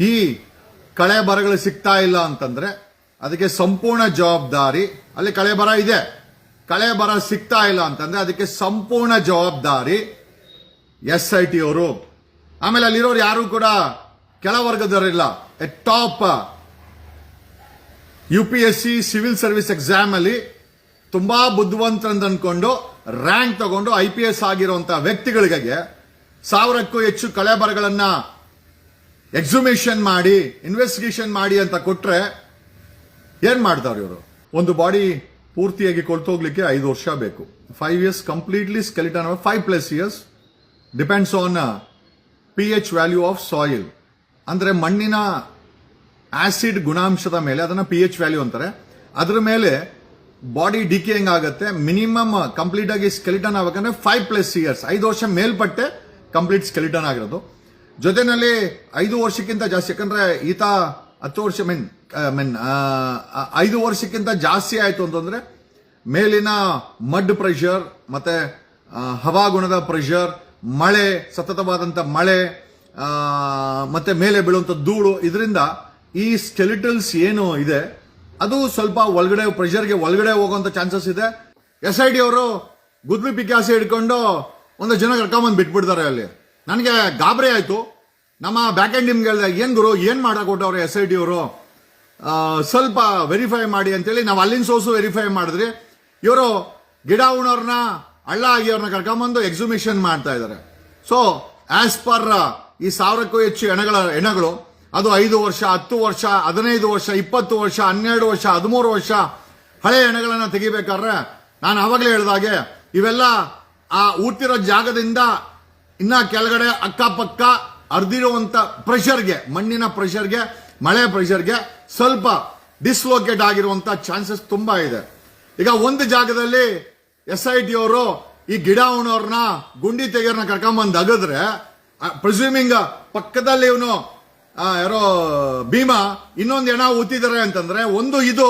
ಈ ಕಳೆ ಬರಗಳು ಸಿಗ್ತಾ ಇಲ್ಲ ಅಂತಂದ್ರೆ ಅದಕ್ಕೆ ಸಂಪೂರ್ಣ ಜವಾಬ್ದಾರಿ ಅಲ್ಲಿ ಕಳೆ ಬರ ಇದೆ. ಕಳೆ ಬರ ಸಿಗ್ತಾ ಇಲ್ಲ ಅಂತಂದ್ರೆ ಅದಕ್ಕೆ ಸಂಪೂರ್ಣ ಜವಾಬ್ದಾರಿ ಎಸ್ ಐ ಟಿ ಅವರು. ಆಮೇಲೆ ಅಲ್ಲಿರೋರು ಯಾರು ಕೂಡ ಕೆಳವರ್ಗದವರಿಲ್ಲ a top U P S C civil service exam ಅಲ್ಲಿ ತುಂಬಾ ಬುದ್ಧಿವಂತರಂತ ಅನ್ಕೊಂಡು ರ್ಯಾಂಕ್ ತಗೊಂಡು ಐ ಪಿ ಎಸ್ ಆಗಿರುವಂತಹ ವ್ಯಕ್ತಿಗಳಿಗೆ ಸಾವಿರಕ್ಕೂ ಹೆಚ್ಚು ಕಳೆ ಬರಗಳನ್ನ ಎಕ್ಸುಮೇಷನ್ ಮಾಡಿ ಇನ್ವೆಸ್ಟಿಗೇಷನ್ ಮಾಡಿ ಅಂತ ಕೊಟ್ರೆ ಏನ್ ಮಾಡ್ತಾರೆ ಇವರು? ಒಂದು ಬಾಡಿ ಪೂರ್ತಿಯಾಗಿ ಕೊಳ್ತೋಗ್ಲಿಕ್ಕೆ ಐದು ವರ್ಷ ಬೇಕು. Five years completely skeleton five plus years depends on P H value of soil ಅಂದ್ರೆ ಮಣ್ಣಿನ ಆಸಿಡ್ ಗುಣಾಂಶದ ಮೇಲೆ, ಅದನ್ನ ಪಿ ಎಚ್ ವ್ಯಾಲ್ಯೂ ಅಂತಾರೆ. ಅದ್ರ ಮೇಲೆ ಬಾಡಿ ಡಿಕೇಯಿಂಗ್ ಆಗುತ್ತೆ. ಮಿನಿಮಮ್ ಕಂಪ್ಲೀಟ್ ಆಗಿ ಸ್ಕೆಲಿಟನ್ ಆಗಬೇಕಂದ್ರೆ ಫೈವ್ ಪ್ಲಸ್ ಇಯರ್ಸ್ ಐದು ವರ್ಷ ಮೇಲ್ಪಟ್ಟೆ ಕಂಪ್ಲೀಟ್ ಸ್ಕೆಲಿಟನ್ ಆಗಿರೋದು. ಜೊತೆನಲ್ಲಿ ಐದು ವರ್ಷಕ್ಕಿಂತ ಜಾಸ್ತಿ, ಯಾಕಂದ್ರೆ ಈತ ಹತ್ತು ವರ್ಷ ಮೀನ್ ಮೀನ್ ಐದು ವರ್ಷಕ್ಕಿಂತ ಜಾಸ್ತಿ ಆಯ್ತು ಅಂತಂದ್ರೆ ಮೇಲಿನ ಮಡ್ ಪ್ರೆಷರ್ ಮತ್ತೆ ಹವಾಗುಣದ ಪ್ರೆಷರ್ ಮಳೆ ಸತತವಾದಂಥ ಮಳೆ ಮತ್ತೆ ಮೇಲೆ ಬೀಳುವಂಥ ಧೂಳು, ಇದರಿಂದ ಈ ಸ್ಕೆಲಿಟಲ್ಸ್ ಏನು ಇದೆ, ಅದು ಸ್ವಲ್ಪ ಒಳಗಡೆ ಪ್ರೆಷರ್ಗೆ ಒಳಗಡೆ ಹೋಗುವಂಥ ಚಾನ್ಸಸ್ ಇದೆ. ಎಸ್ ಐ ಡಿ ಅವರು ಗುದ್ಲಿ ಪಿಕ್ಯಾಸಿ ಹಿಡ್ಕೊಂಡು ಒಂದು ಜನ ಕರ್ಕೊಂಬಂದು ಬಿಟ್ಬಿಡ್ತಾರೆ ಅಲ್ಲಿ. ನನಗೆ ಗಾಬರಿ ಆಯ್ತು. ನಮ್ಮ ಬ್ಯಾಕ್ ಎಂಡ್ ನಿಮ್ಗೆ ಹೇಳಿದೆ ಏನ್ ಗುರು, ಏನ್ ಮಾಡಕ್ ಕೊಟ್ಟವ್ರೆ ಎಸ್ ಐ ಡಿ ಅವರು ಸ್ವಲ್ಪ ವೆರಿಫೈ ಮಾಡಿ ಅಂತೇಳಿ ನಾವು ಅಲ್ಲಿನ ಸೋರ್ಸು ವೆರಿಫೈ ಮಾಡಿದ್ರಿ. ಇವರು ಗಿಡ ಉಣೋರ್ನ, ಹಳ್ಳ ಆಗಿಯವ್ರನ್ನ ಕರ್ಕೊಂಬಂದು ಎಕ್ಸಿಬಿಷನ್ ಮಾಡ್ತಾ ಇದ್ದಾರೆ ಸೊ ಆಸ್ ಪರ್ ಈ ಸಾವಿರಕ್ಕೂ ಹೆಚ್ಚು ಹೆಣಗಳ ಹೆಣಗಳು ಅದು ಐದು ವರ್ಷ, ಹತ್ತು ವರ್ಷ, ಹದಿನೈದು ವರ್ಷ, ಇಪ್ಪತ್ತು ವರ್ಷ, ಹನ್ನೆರಡು ವರ್ಷ, ಹದಿಮೂರು ವರ್ಷ ಹಳೆ ಹೆಣಗಳನ್ನ ತೆಗಿಬೇಕಾದ್ರೆ ನಾನು ಅವಾಗಲೇ ಹೇಳಿದಾಗೆ ಇವೆಲ್ಲ ಆ ಊರ್ತಿರೋ ಜಾಗದಿಂದ ಇನ್ನ ಕೆಳಗಡೆ ಅಕ್ಕಪಕ್ಕ ಅರ್ದಿರುವಂತ ಪ್ರೆಷರ್ಗೆ, ಮಣ್ಣಿನ ಪ್ರೆಷರ್ಗೆ, ಮಳೆ ಪ್ರೆಷರ್ಗೆ ಸ್ವಲ್ಪ ಡಿಸ್ಲೋಕೇಟ್ ಆಗಿರುವಂತ ಚಾನ್ಸಸ್ ತುಂಬಾ ಇದೆ. ಈಗ ಒಂದು ಜಾಗದಲ್ಲಿ ಎಸ್ ಐ ಟಿ ಅವರು ಈ ಗಿಡ ಉಣ್ಣವ್ರನ್ನ ಗುಂಡಿ ತೆಗಿಯೋರ್ನ ಕರ್ಕೊಂಡ್ಬಂದು ಅಗದ್ರೆ ಪ್ರಿಸ್ಯೂಮಿಂಗ್ ಪಕ್ಕದಲ್ಲಿ ಇವನು ಯಾರೋ ಭೀಮಾ, ಇನ್ನೊಂದು ಹೆಣ ಊತಿದ್ದಾರೆ ಅಂತಂದ್ರೆ, ಒಂದು ಇದು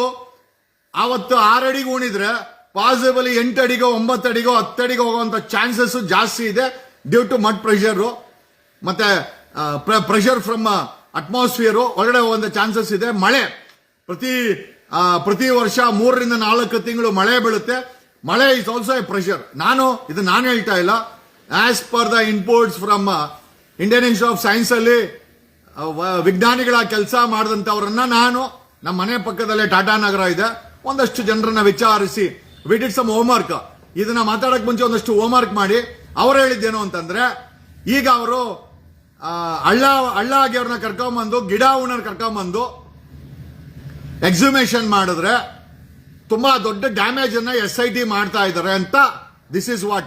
ಆವತ್ತು ಆರು ಅಡಿಗೆ ಉಣಿದ್ರೆ ಪಾಸಿಬಲಿ ಎಂಟು ಅಡಿಗೋ, ಒಂಬತ್ತು ಅಡಿಗೋ, ಹತ್ತು ಅಡಿಗೆ ಹೋಗುವಂತ ಚಾನ್ಸಸ್ ಜಾಸ್ತಿ ಇದೆ ಡ್ಯೂ ಟು ಮಡ್ ಪ್ರೆಷರ್ ಮತ್ತೆ ಪ್ರೆಷರ್ ಫ್ರಮ್ ಅಟ್ಮಾಸ್ಫಿಯರು ಒಳಗಡೆ ಒಂದು ಚಾನ್ಸಸ್ ಇದೆ. ಮಳೆ. ಪ್ರತಿ ಪ್ರತಿ ವರ್ಷ ಮೂರರಿಂದ ನಾಲ್ಕು ತಿಂಗಳು ಮಳೆ ಬೀಳುತ್ತೆ. ಮಳೆ ಇಸ್ ಆಲ್ಸೋ ಎ ಪ್ರೆಷರ್ ನಾನು, ಇದು ನಾನು ಹೇಳ್ತಾ ಇಲ್ಲ. As per the inputs from Indian Institute of Science ಅಲ್ಲಿ ವಿಜ್ಞಾನಿಗಳ ಕೆಲಸ ಮಾಡಿದಂಥವ್ರನ್ನ ನಾನು, ನಮ್ಮ ಮನೆ ಪಕ್ಕದಲ್ಲೇ ಟಾಟಾ ನಗರ ಇದೆ. ಒಂದಷ್ಟು ಜನರನ್ನ ವಿಚಾರಿಸಿ ವಿ ಡಿಡ್ ಸಮ್ ಹೋಮ್ವರ್ಕ್ ಇದನ್ನ ಮಾತಾಡಕ್ ಮುಂಚೆ ಒಂದಷ್ಟು ಹೋಮ್ವರ್ಕ್ ಮಾಡಿ. ಅವ್ರು ಹೇಳಿದ್ದೇನು ಅಂತಂದ್ರೆ, ಈಗ ಅವರು ಹಳ್ಳ ಹಳ್ಳ ಆಗಿ ಅವ್ರನ್ನ ಕರ್ಕೊಂಬಂದು, ಗಿಡ ಉಣರ್ ಕರ್ಕೊಂಬಂದು ಎಕ್ಸಿಮೇಷನ್ ಮಾಡಿದ್ರೆ ತುಂಬಾ ದೊಡ್ಡ ಡ್ಯಾಮೇಜ್ ಅನ್ನ ಎಸ್ ಐ ಟಿ ಮಾಡ್ತಾ ಇದ್ದಾರೆ ಅಂತ ದಿಸ್ ಇಸ್ ವಾಟ್